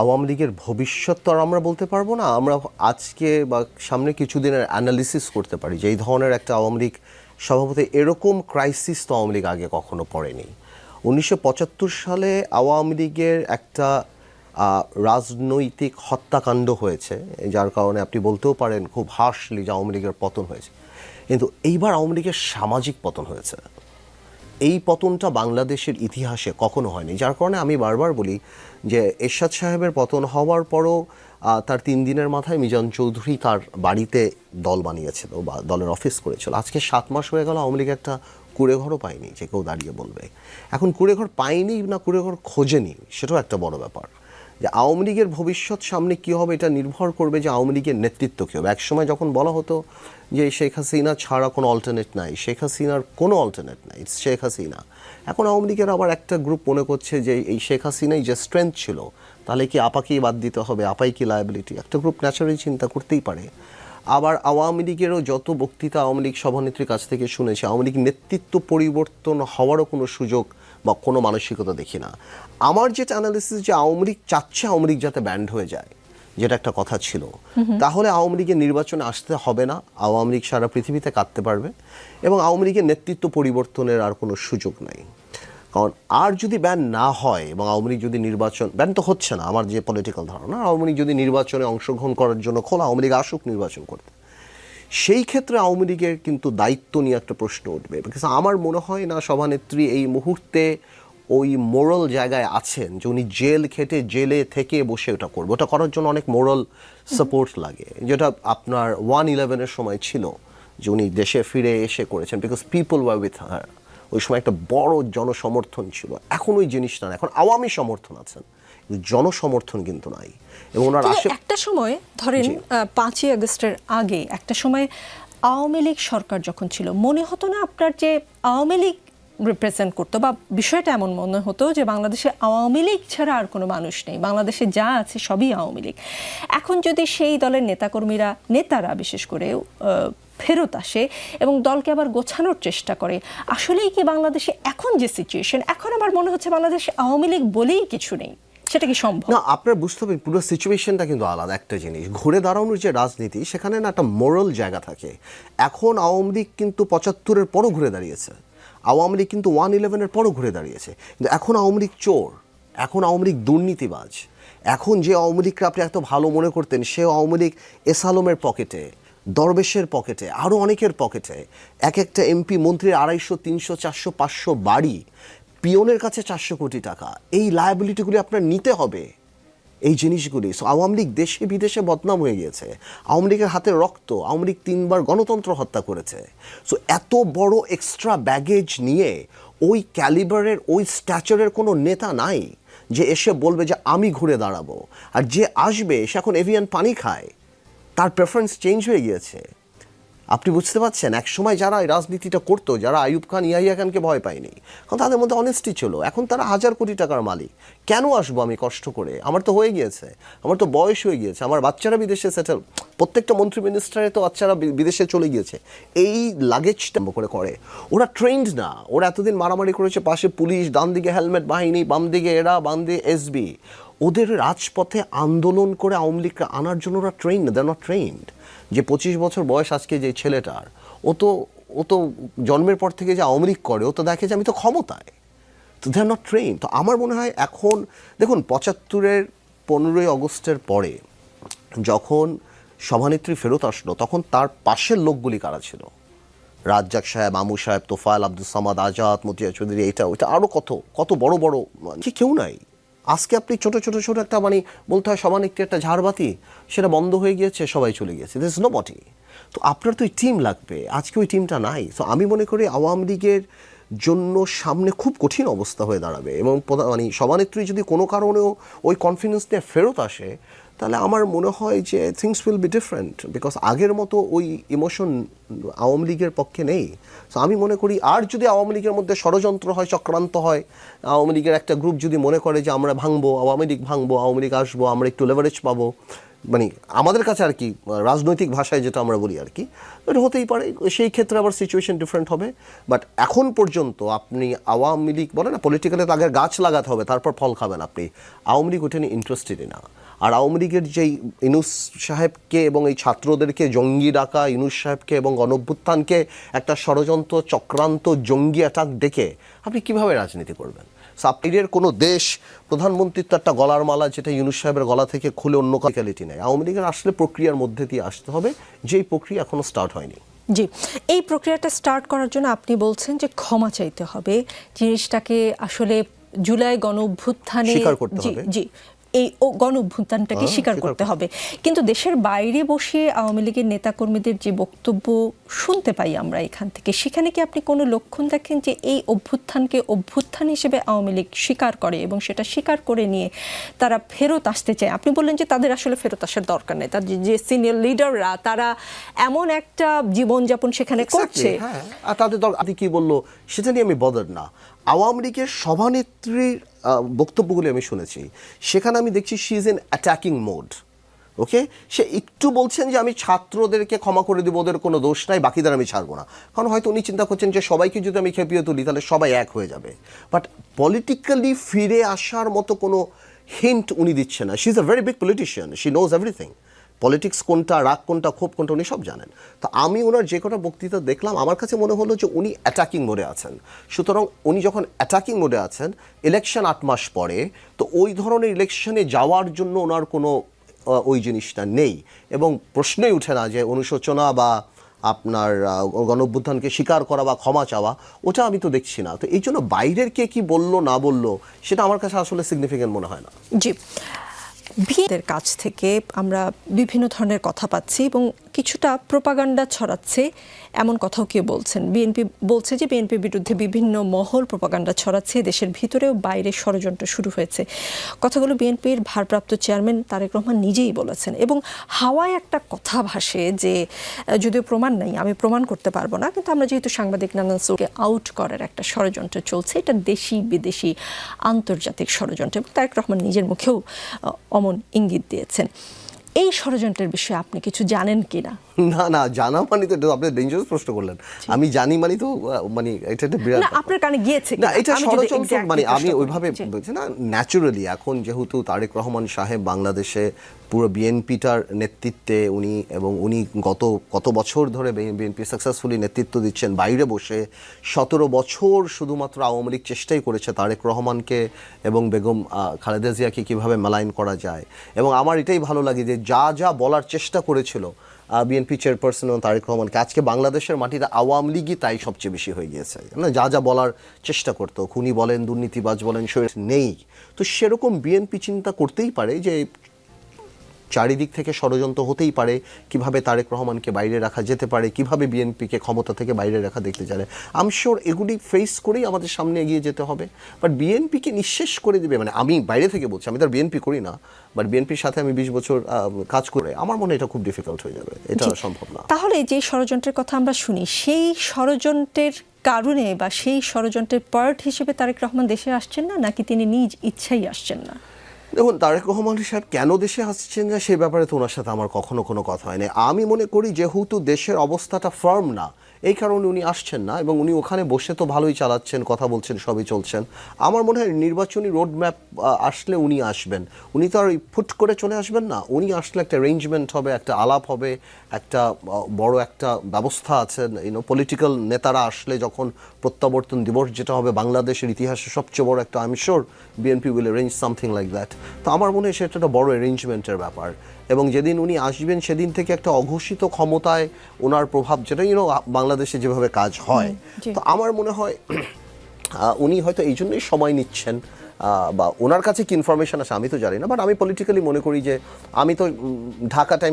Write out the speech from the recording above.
আওয়ামী লীগের ভবিষ্যৎ তো আর আমরা বলতে পারব না। আমরা আজকে বা সামনে কিছুদিনের অ্যানালিসিস করতে পারি যে এই ধরনের একটা আওয়ামী লীগ সভাপতি এরকম ক্রাইসিস তো আওয়ামী লীগ আগে কখনো পড়েনি। উনিশশো পঁচাত্তর সালে আওয়ামী লীগের একটা রাজনৈতিক হত্যাকাণ্ড হয়েছে, যার কারণে আপনি বলতেও পারেন খুব হার্শলি যে আওয়ামী লীগের পতন হয়েছে। কিন্তু এইবার আওয়ামী লীগের সামাজিক পতন হয়েছে। এই পতনটা বাংলাদেশের ইতিহাসে কখনো হয়নি। যার কারণে আমি বারবার বলি যে এরশাদ সাহেবের পতন হওয়ার পরও তার তিন দিনের মাথায় মিজান চৌধুরী তার বাড়িতে দল বানিয়েছিল বা দলের অফিস করেছিল। আজকে সাত মাস হয়ে গেল, আওয়ামী লীগ একটা কুড়েঘরও পায়নি যে কেউ দাঁড়িয়ে বলবে। এখন কুড়েঘর পায়নি না কুড়েঘর খোঁজেনি, সেটাও একটা বড় ব্যাপার। যে আওয়ামী লীগের ভবিষ্যৎ সামনে কী হবে এটা নির্ভর করবে যে আওয়ামী লীগের নেতৃত্ব কী হবে। একসময় যখন বলা হতো যে শেখ হাসিনা ছাড়া কোনো অল্টারনেট নাই, শেখ হাসিনার কোনো অল্টারনেট নাই শেখ হাসিনা। এখন আওয়ামী লীগের আবার একটা গ্রুপ মনে করছে যে এই শেখ হাসিনাই যে স্ট্রেংথ ছিল, তাহলে কি আপাকেই বাদ দিতে হবে, আপাই কি লায়াবিলিটি একটা গ্রুপ ন্যাচারালি চিন্তা করতেই পারে। আবার আওয়ামী লীগেরও যত বক্তৃতা আওয়ামী লীগ সভানেত্রীর কাছ থেকে শুনেছি, আওয়ামী লীগ নেতৃত্ব পরিবর্তন হওয়ারও কোনো সুযোগ বা কোনো মানসিকতা দেখি না। আমার যেটা অ্যানালিসিস যে আওয়ামী লীগ চাচ্ছে আওয়ামী লীগ যাতে ব্যান্ড হয়ে যায় যেটা একটা কথা ছিল। তাহলে আওয়ামী লীগের নির্বাচনে আসতে হবে না আওয়ামী লীগ সারা পৃথিবীতে কাটতে পারবে এবং আওয়ামী লীগের নেতৃত্ব পরিবর্তনের আর কোনো সুযোগ নাই। কারণ আর যদি ব্যান না হয় এবং আওয়ামী লীগ যদি নির্বাচন ব্যান তো হচ্ছে না আমার যে পলিটিক্যাল ধারণা আওয়ামী লীগ যদি নির্বাচনে অংশগ্রহণ করার জন্য খোলা আওয়ামী লীগ আসুক নির্বাচন করতে। সেই ক্ষেত্রে আওয়ামী লীগের কিন্তু দায়িত্ব নিয়ে একটা প্রশ্ন উঠবে। বিকজ আমার মনে হয় না সভানেত্রী এই মুহূর্তে ওই মোরাল জায়গায় আছেন যে উনি জেল খেটে জেলে থেকে বসে ওটা করবে। ওটা করার জন্য অনেক মোরাল সাপোর্ট লাগে। যেটা আপনার ওয়ান ইলেভেনের সময় ছিল যে উনি দেশে ফিরে এসে করেছেন। Because people were with her ওই সময় একটা বড় জনসমর্থন ছিল। এখন ওই জিনিসটা না। এখন আওয়ামী সমর্থন আছেন। জনসমর্থন কিন্তু নাই। এবং ওনার একটা সময় ধরেন পাঁচই আগস্টের আগে একটা সময় আওয়ামী লীগ সরকার যখন ছিল মনে হতো না আপনার যে আওয়ামী লীগ রিপ্রেজেন্ট করতো? বা বিষয়টা এমন মনে হতো যে বাংলাদেশে আওয়ামী লীগ ছাড়া আর কোনো মানুষ নেই। বাংলাদেশে যা আছে সবই আওয়ামী লীগ। এখন যদি সেই দলের নেতাকর্মীরা নেতারা বিশেষ করে ফেরত আসে এবং দলকে আবার গোছানোর চেষ্টা করে আসলেই কি বাংলাদেশে এখন যে সিচুয়েশন এখন আমার মনে হচ্ছে বাংলাদেশে আওয়ামী লীগ বলেই কিছু নেই। সেটা কি সম্ভব? না, আপনার বুঝতে হবে পুরো সিচুয়েশনটা কিন্তু আলাদা। একটা জিনিস, ঘুরে দাঁড়ানোর যে রাজনীতি, সেখানে না একটা মোরাল জায়গা থাকে। এখন আওয়ামী লীগ কিন্তু পঁচাত্তরের পরও ঘুরে দাঁড়িয়েছে। আওয়ামী লীগ কিন্তু ওয়ান ইলেভেনের পরও ঘুরে দাঁড়িয়েছে। কিন্তু এখন আওয়ামী লীগ চোর, এখন আওয়ামী লীগ দুর্নীতিবাজ। এখন যে আওয়ামী লীগকে আপনি এত ভালো মনে করতেন সে আওয়ামী লীগ এসালমের পকেটে, দরবেশের পকেটে, আরও অনেকের পকেটে। এক একটা এমপি, মন্ত্রীর আড়াইশো, তিনশো, চারশো, পাঁচশো বাড়ি পিয়নের কাছে চারশো কোটি টাকা। এই লায়াবিলিটিগুলি আপনার নিতে হবে। এই জিনিসগুলি সো আওয়ামী লীগ দেশে বিদেশে বদনাম হয়ে গিয়েছে। আওয়ামী লীগের হাতে রক্ত, আওয়ামী লীগ তিনবার গণতন্ত্র হত্যা করেছে। সো এত বড় এক্সট্রা ব্যাগেজ নিয়ে ওই ক্যালিবারের ওই স্ট্যাচারের কোনো নেতা নাই যে এসে বলবে যে আমি ঘুরে দাঁড়াবো। আর যে আসবে, সে এখন এভিয়ান পানি খায়। তার প্রেফারেন্স চেঞ্জ হয়ে গিয়েছে। আপনি বুঝতে পারছেন, এক সময় যারা এই রাজনীতিটা করতো, যারা আইয়ুব খান, ইয়াহিয়া খানকে ভয় পায়নি, কারণ তাদের মধ্যে অনেস্টি ছিল। এখন তারা হাজার কোটি টাকার মালিক। কেন আসব আমি কষ্ট করে? আমার তো হয়ে গিয়েছে। আমার তো বয়স হয়ে গিয়েছে। আমার বাচ্চারা বিদেশে সেটেল প্রত্যেকটা মন্ত্রী মিনিস্টারে তো বাচ্চারা বিদেশে চলে গিয়েছে। এই লাগেজটা করে করে। ওরা ট্রেন্ড না। ওরা এতদিন মারামারি করেছে, পাশে পুলিশ ডান দিকে হেলমেট বাহিনী বাম দিকে এরা বাম দিকে এসবি ওদের রাজপথে আন্দোলন করে আওয়ামী লীগকে আনার জন্য ওরা ট্রেন দ্য নট ট্রেন্ড যে পঁচিশ বছর বয়স আজকে যে ছেলেটার, ও তো ও তো জন্মের পর থেকে যে আওয়ামী লীগ করে, ও তো দেখে যে আমি তো ক্ষমতায়। তো দে আর নট ট্রেন তো আমার মনে হয় এখন, দেখুন, পঁচাত্তরের পনেরোই আগস্টের পরে যখন সভানেত্রী ফেরত আসলো, তখন তার পাশের লোকগুলি কারা ছিল? রাজ্জাক সাহেব আমু সাহেব, তোফায়েল আব্দুল সামাদ, আজাদ মতিয়া চৌধুরী এটা ওইটা আরও কত কত বড় বড় কি কেউ নাই। আজকে আপনি ছোট ছোট ছোট একটা মানে বলতে হয় সমান একটি একটা ঝাড়বাতি, সেটা বন্ধ হয়ে গিয়েছে, সবাই চলে গিয়েছে। দিস নো বটি তো আপনার তো ওই টিম লাগবে। আজকে ওই টিমটা নাই। তো আমি মনে করি আওয়ামী লীগের জন্য সামনে খুব কঠিন অবস্থা হয়ে দাঁড়াবে এবং মানে সভানেত্রী যদি কোনো কারণেও ওই কনফিডেন্স নিয়ে ফেরত আসে তাহলে আমার মনে হয় যে things will be different because আগের মতো ওই ইমোশন আওয়ামী লীগের পক্ষে নেই। তো আমি মনে করি আর যদি আওয়ামী লীগের মধ্যে ষড়যন্ত্র হয়, চক্রান্ত হয়, আওয়ামী লীগের একটা গ্রুপ যদি মনে করে যে আমরা ভাঙবো, আওয়ামী লীগ ভাঙবো, আওয়ামী লীগ আসব, আমরা একটু লেভারেজ পাবো মানে আমাদের কাছে আর কি, রাজনৈতিক ভাষায় যেটা আমরা বলি আর কি, এটা হতেই পারে। সেই ক্ষেত্রে আবার সিচুয়েশন ডিফারেন্ট হবে। বাট এখন পর্যন্ত আপনি আওয়ামী লীগ বলে না পলিটিক্যালি তো আগে গাছ লাগাতে হবে, তারপর ফল খাবেন আপনি। আওয়ামী লীগ ওটা নিয়ে ইন্টারেস্টেডই না। আর আওয়ামী লীগের যেই ইনুস সাহেবকে এবং এই ছাত্রদেরকে জঙ্গি ডাকা ইনুস সাহেবকে এবং গণভ্যুত্থানকে একটা ষড়যন্ত্র চক্রান্ত জঙ্গি অ্যাটাক ডেকে আপনি কীভাবে রাজনীতি করবেন? সাবটিরের কোনো দেশ প্রধানমন্ত্রীর তো একটা গলার মালা যেটা ইউনুস সাহেবের গলা থেকে খুলে অন্য ক্যালিটি নেয় আওয়ামী লীগের আসলে প্রক্রিয়ার মধ্যে দিয়ে আসতে হবে যেই প্রক্রিয়া এখনও স্টার্ট হয়নি। জি এই প্রক্রিয়াটা স্টার্ট করার জন্য আপনি বলছেন যে ক্ষমা চাইতে হবে। জিনিসটাকে আসলে জুলাই গণ অভ্যুত্থানে স্বীকার করতে জি, হবে। জি এই গণ অভ্যুত্থানটাকে স্বীকার করতে হবে। কিন্তু দেশের বাইরে বসে আওয়ামী লীগের নেতাকর্মীদের যে বক্তব্য শুনতে পাই আমরা এখান থেকে সেখানে কি আপনি কোনো লক্ষণ দেখেন যে এই অভ্যুত্থানকে অভ্যুত্থান হিসেবে আওয়ামী লীগ স্বীকার করে এবং সেটা স্বীকার করে নিয়ে তারা ফেরত আসতে চায়? আপনি বললেন যে তাদের আসলে ফেরত আসার দরকার নেই। তার যে- সিনিয়র লিডাররা তারা এমন একটা জীবনযাপন সেখানে করছে। হ্যাঁ। আর তাদের দল আপনি কি বলল সেটা নিয়ে আমি বদর না। আওয়ামী লীগের সভানেত্রীর বক্তব্যগুলি আমি শুনেছি। সেখানে আমি দেখছি she is in attacking mode okay সে একটু বলছেন যে আমি ছাত্রদেরকে ক্ষমা করে দেবো, ওদের কোনো দোষ নাই, বাকিদের আমি ছাড়বো না। কারণ হয়তো উনি চিন্তা করছেন যে সবাইকে যদি আমি খেপিয়ে তুলি, তাহলে সবাই এক হয়ে যাবে। বাট পলিটিক্যালি ফিরে আসার মতো কোনো হিন্ট উনি দিচ্ছে না। She is a very big politician she knows everything politics কোনটা, রাগ কোনটা, ক্ষোভ কোনটা উনি সব জানেন। তো আমি ওনার যে কটা বক্তৃতা দেখলাম, আমার কাছে মনে হলো যে উনি অ্যাটাকিং মোডে আছেন। সুতরাং উনি যখন অ্যাটাকিং মোডে আছেন ইলেকশন আট মাস পরে, তো ওই ধরনের ইলেকশনে যাওয়ার জন্য ওনার কোনো ওই জিনিসটা নেই। এবং প্রশ্নই উঠে না যে অনুশোচনা বা আপনার গণঅভ্যুত্থানকে স্বীকার করা বা ক্ষমা চাওয়া, ওটা আমি তো দেখছি না। তো এই জন্য বাইরের কে কি বলল, না বলল, সেটা আমার কাছে আসলে সিগনিফিকেন্ট মনে হয় না। জি। ভিদের কাছ থেকে আমরা বিভিন্ন ধরনের কথা পাচ্ছি এবং কিছুটা প্রোপাগান্ডা ছড়াচ্ছে, এমন কথাও কেউ বলছেন। বিএনপি বলছে যে বিএনপির বিরুদ্ধে বিভিন্ন মহল প্রোপাগান্ডা ছড়াচ্ছে, দেশের ভিতরেও বাইরে ষড়যন্ত্র শুরু হয়েছে। কথাগুলো বিএনপির ভারপ্রাপ্ত চেয়ারম্যান তারেক রহমান নিজেই বলেছেন। এবং হাওয়ায় একটা কথা ভাসে যে, যদিও প্রমাণ নেই, আমি প্রমাণ করতে পারব না, কিন্তু আমরা যেহেতু সাংবাদিক নানান আউট করার একটা ষড়যন্ত্র চলছে, এটা দেশি বিদেশি আন্তর্জাতিক ষড়যন্ত্র এবং তারেক রহমান নিজের মুখেও অমন ইঙ্গিত দিয়েছেন। এই ষড়যন্ত্রের বিষয়ে আপনি কিছু জানেন কিনা? না না না জানা মানে তো আপনি ডেঞ্জারাস প্রশ্ন করলেন। আমি জানি মানে তো মানে এটা একটা বিরাট না আপনার কানে গিয়েছে না এটা ষড়যন্ত্র মানে আমি ওইভাবে। বলছি না ন্যাচুরালি এখন যেহেতু তারেক রহমান সাহেব বাংলাদেশে পুরো বিএনপিটার নেতৃত্বে উনি এবং উনি গত কত বছর ধরে বিএনপি সাকসেসফুলি নেতৃত্ব দিচ্ছেন বাইরে বসে সতেরো বছর শুধুমাত্র আওয়ামী লীগ চেষ্টাই করেছে তারেক রহমানকে এবং বেগম খালেদা জিয়াকে কীভাবে মেলাইন করা যায়। এবং আমার এটাই ভালো লাগে যে যা যা বলার চেষ্টা করেছিল বিএনপি চেয়ারপারসন এবং তারেক রহমানকে আজকে বাংলাদেশের মাটিতে আওয়ামী লীগই তাই সবচেয়ে বেশি হয়ে গিয়েছে। না, যা যা বলার চেষ্টা করতো। খুনি বলেন, দুর্নীতিবাজ বলেন নেই। তো সেরকম বিএনপি চিন্তা করতেই পারে যে চারিদিক থেকে ষড়যন্ত্র হতেই পারে কীভাবে তারেক রহমানকে বাইরে রাখা যেতে পারে কীভাবে বিএনপিকে ক্ষমতা থেকে বাইরে রাখা দেখতে জানে আম শিওর এগুলি ফেস করেই আমাদের সামনে এগিয়ে যেতে হবে। বাট বিএনপিকে নিঃশেষ করে দিবে মানে আমি বাইরে থেকে বলছি আমি তো বিএনপি করি না। বাট বিএনপির সাথে আমি বিশ বছর কাজ করে আমার মনে এটা খুব ডিফিকাল্ট হয়ে যাবে। এটা সম্ভব না। তাহলে যে ষড়যন্ত্রের কথা আমরা শুনি সেই ষড়যন্ত্রের কারণে বা সেই ষড়যন্ত্রের পার্ট হিসেবে তারেক রহমান দেশে আসছেন না নাকি তিনি নিজ ইচ্ছাই আসছেন না? দেখুন, তারেক রহমান সাহেব কেন দেশে আসছেন না সেই ব্যাপারে তো ওনার সাথে আমার কখনো কোনো কথা হয়নি। আমি মনে করি যেহেতু দেশের অবস্থাটা ফার্ম না এই কারণে উনি আসছেন না এবং উনি ওখানে বসে তো ভালোই চালাচ্ছেন, কথা বলছেন, সবই চলছেন। আমার মনে হয় নির্বাচনী রোড ম্যাপ আসলে উনি আসবেন। উনি তো আর ফুট করে চলে আসবেন না। উনি আসলে একটা অ্যারেঞ্জমেন্ট হবে, একটা আলাপ হবে, একটা বড় একটা ব্যবস্থা আছে। ইউনো পলিটিক্যাল নেতারা আসলে যখন প্রত্যাবর্তন দিবস যেটা হবে বাংলাদেশের ইতিহাসে সবচেয়ে বড় একটা আমি sure BNP will arrange something like that তো আমার মনে হয় সেটা একটা বড় অ্যারেঞ্জমেন্টের ব্যাপার। এবং যেদিন উনি আসবেন, সেদিন থেকে একটা অঘোষিত ক্ষমতায় ওনার প্রভাব যেটা ইউনো বাংলাদেশে যেভাবে কাজ হয় তো আমার মনে হয় উনি হয়তো এই জন্যই সময় নিচ্ছেন বা ওনার কাছে কি ইনফরমেশন আছে আমি তো জানি না বাট আমি পলিটিক্যালি মনে করি যে আমি তো ঢাকা টাইম